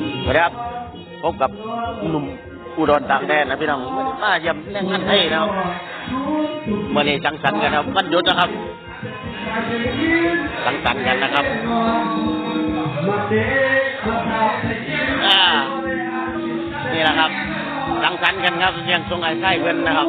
สวัสดีครับพบกับหนุ่มอุดรต่างแดนนะพี่น้องมาเยี่ยมแรงงานไทยนะครับเมื่อนี้สังสรรค์กันครับวันหยุดนะครับ สังสรรค์กันนะครับนี่แหละครับ สังสรรค์กันครับเรียงทรงไอ้ไส้เพื่อนนะครับ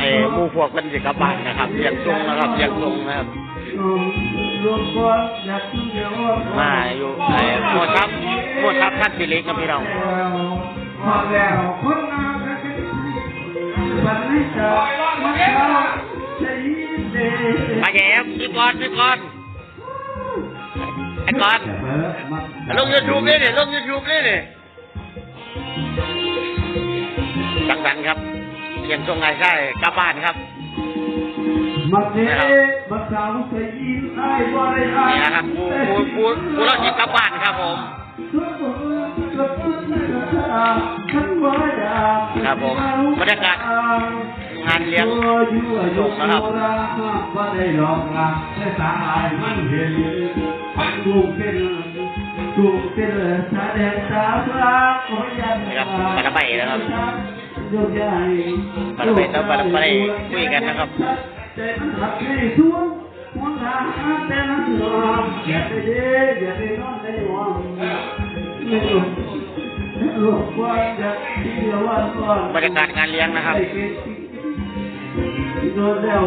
ไอ้หมู่พวกกันสิกลับบ้านนะครับเรียงทรงนะครับเรียงทรงนะครับมาอยู่ไอ้หมวดทัพหมวดทัพท่านสิเล็กครับพี่น้องพอแล้วคนงามวันนี้จะมาเช้าใช้เดมาแย้มพี่กอนพี่กอนไอ้กอนลงยูทูบนี่นี่ลงยูทูบนี่นี่สังสรรค์ครับเรี ยงทรงไอ้ไส้กลับบ้านครับมาเดมาสาวใส่ยินไอ้บ่ได้ไอ้นี่นะครับกูกูกูกูเราจิกลับบ้านครับผมครับผมบรรยากาศงานเลี้ยงส่งนะครับว่าได้ลองลาได้สาหายมันเห็นกูเป็นกูเป็นสาแดงสาพระโอ้ยยันนี่ครับปลาใบนะครับโยกย้ายปลาใบแล้วปลาใบคุยกันนะครับใจ มันหักให้วหน้าแต่นั้นหวงอย่าไปเด้อย่าไปนนในหวังไม่หลงหลงว่าจะที่อว่านก่อนบรรยากาศงานเลี้ยงนะครับโดนแล้ว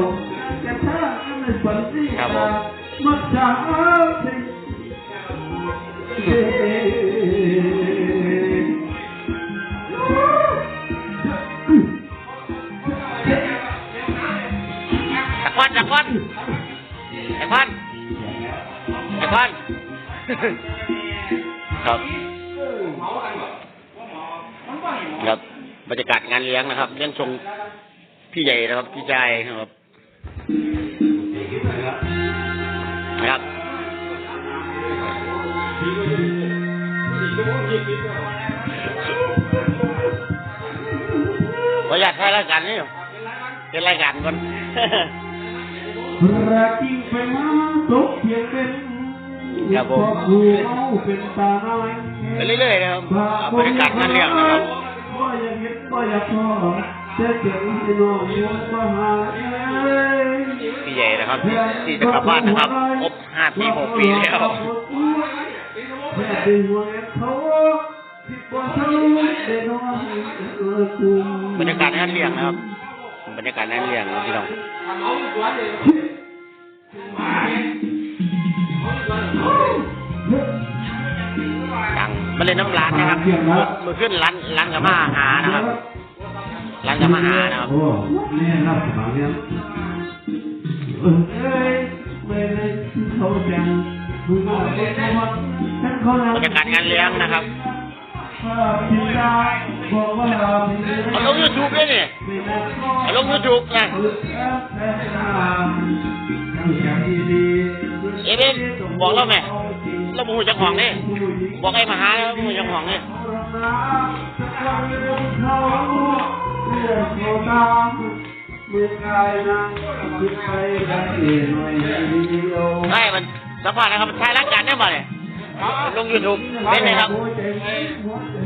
แกท่าไม่ฝันสิครับผม นตะควันไอ้ควันไอ้ควันครับครับบรรยากาศงานเลี้ยงนะครับเลี้ยงทรงพี่ใหญ่นะครับพี่ชายนะครับนะครับขออยากให้รายการนี้เป็นรายการก่อน รักจริงไปมาตกเพียงเป็นครับผมดูเอาเป็นตาน้อยไปเรื่อยๆนะครับเอาบรรยากาศงานเลี้ยงนะครับก็อยากเห็นก็อยากพอแต่เสียงที่น้องอยู่ก็หาเอ้ยพี่ใหญ่นะครับที่ที่จะกลับบ้านนะครับครบห้าปีหกปีแล้วแม่เป็นห่วงเขาที่กว่าเขาได้นอนเออกุมบรรยากาศงานเลี้ยงนะครับบรรยากาศงานเลี้ยงนะพี่น้อง ดังมาเล่นน้ำร้านนะครับมือขึ้นร้านร้านกับมาหานะครับร้านกับมาหานะครับโอ้นี่รับสมัครเนี่ยเอ้ยไม่ได้เขาจังมึงเอาไปทำวัดฉันเขาบรรยากาศงานเลี้ยงนะครับ พิดาบอาราเอาลงยูทูบเลยนี่เอาลงยูทูบนะเอเอ๊ะบอกเราไหมเราบูจังหวงนี่บอกไอ้มหาแล้วบูจังหวงนี่มือกายนะมือไปได้หน่อยเดียวใช่มันสัมภาษณ์นะครับมันใช้รายการได้บ่เนี่ย ลงยูทูบเป็นไงครับ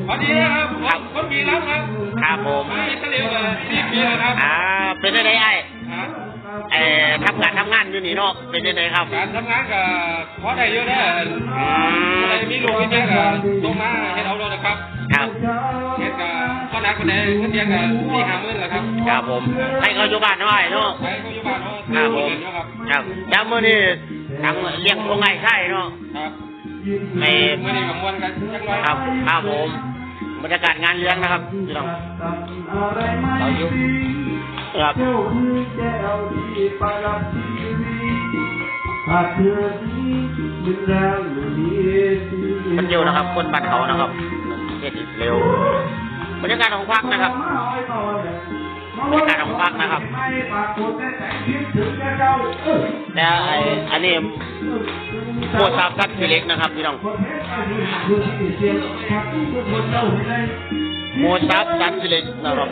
สวัสดีนะครับผมคนมีรับครับครับผมมาอิตาลีมาสี่ปีแล้วครับอ่าเป็นยังไงไอ้ฮะเอ่อทำงานทำงานอยู่นี่เนาะเป็นยังไงครับการทำงานกับพอได้เยอะนะอืมอะไรมีลูกมีเมียกับลงมาเฮ็ดเอาเลยนะครับครับเฮ็ดกับพ่อนักคนใดเงินเดือนกับสี่ห้าหมื่นแหละครับครับผมให้เขาอยู่บ้านหน่อยเนาะใช้เขาอยู่บ้านเขาครับผมเนาะครับครับย้ำมือนี่ทางเลี้ยงพวงไงใช่เนาะครับ ในมื่อนี้กับมวลกันจังไรครับครับผมบรรยากาศงานเลี้ยงนะครับพี่น้องเราอยู่ครับเจ้าคือแก้วที่ประดับชีวิตขาดเธอที่มึงแล้วไม่มีที่คนเดียวนะครับ คนบ้านเขานะครับเฮ็ดเร็วบรรยากาศของพักนะครับ นะครับไม่ปรากฏแต่แต่คิดถึงแต่เจ้าเออแต่ไออันนี้โมซากัดฟิเล็กนะครับพี่น้องคนเทศอันนี้คือที่เสียงครับทุกคนเจ้าเห็นไหมโมซากัดฟิเล็กนะครับ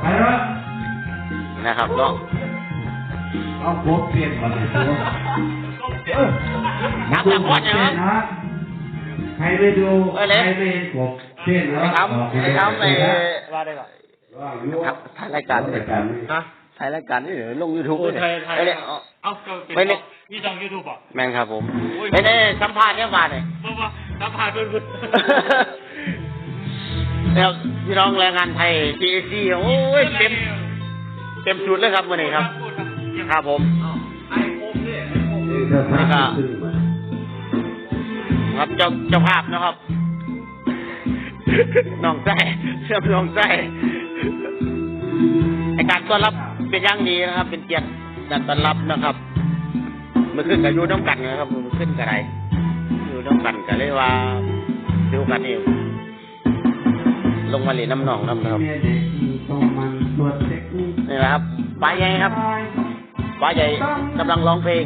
ไปแล้วนะครับเนาะเอาโคตรเปลี่ยนมาเลยตัวนักนักบอลนะครับ ใครไปดูใครไปกบเต้นแล้วนะครับนะครับไอ้ว่าได้ก่อนครับถ่ายรายการเลยฮะถ่ายรายการนี่เดี๋ยวลงยูทูบโอ้ไทยไทยไปเลยเอาเอ้าก็ไปเลยมีช่องยูทูบอะแม่งครับผมไม่ได้สัมภาษณ์เนี่ยมาเลยเพราะว่าสัมภาษณ์เพื่อนแล้วพี่น้องแรงงานไทย TAC โอ้ยเต็มเต็มชุดเลยครับวันนี้ครับ ครับผม ครับ เจ้าเจ้าภาพนะครับน้องไส้เชื่อมน้องไส้ในการต้อนรับเป็นอย่างดีนะครับ เป็นเกียรติการต้อนรับนะครับเมื่อขึ้นกับยูน้ำกันนะครับเมื่อขึ้นกับอะไรยูน้ำกันก็เลยว่าดูกันนี่ลงมาเล่นน้ำหนองน้ำนะครับเมียเด็กต้องมันตัวเด็กนี่แหละครับป้าใหญ่ครับป้าใหญ่กำลังร้องเพลง